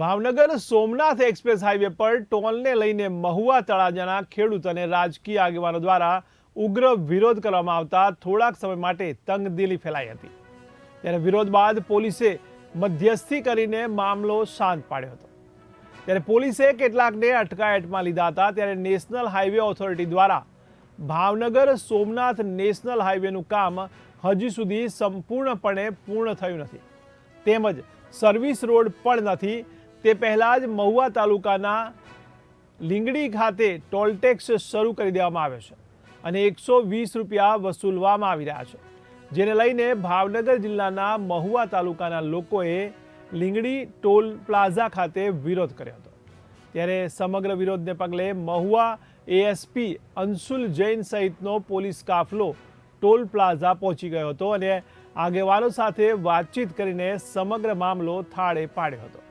Bhavnagar Somnath express highway પર ટોલને લઈને મહુવા તળાજાના ખેડૂત અને રાજકીય આગેવાનો દ્વારા ઉગ્ર વિરોધ કરવામાં આવતા થોડાક સમય માટે તંગદિલી ફેલાઈ હતી. ત્યારે વિરોધ બાદ પોલીસે મધ્યસ્થી કરીને મામલો શાંત પાડ્યો હતો. ત્યારે પોલીસે કેટલાકને અટકાયતમાં લીધા હતા. ત્યારે નેશનલ હાઈવે ઓથોરિટી દ્વારા ભાવનગર સોમનાથ નેશનલ હાઈવેનું કામ હજી સુધી સંપૂર્ણપણે પૂર્ણ થયું નથી. તેમજ સર્વિસ રોડ પણ નથી. તે પહેલાં જ મહુવા તાલુકાના લીંગડી ખાતે ટોલટેક્સ શરૂ કરી દેવામાં આવ્યો છે અને એકસો વીસ રૂપિયા વસૂલવામાં આવી રહ્યા છે. જેને લઈને ભાવનગર જિલ્લાના મહુવા તાલુકાના લોકોએ લીંગડી ટોલ પ્લાઝા ખાતે વિરોધ કર્યો હતો. ત્યારે સમગ્ર વિરોધને પગલે મહુવા એએસપી અંશુલ જૈન સહિતનો પોલીસ કાફલો ટોલ પ્લાઝા પહોંચી ગયો હતો અને આગેવાનો સાથે વાતચીત કરીને સમગ્ર મામલો થાળે પાડ્યો હતો.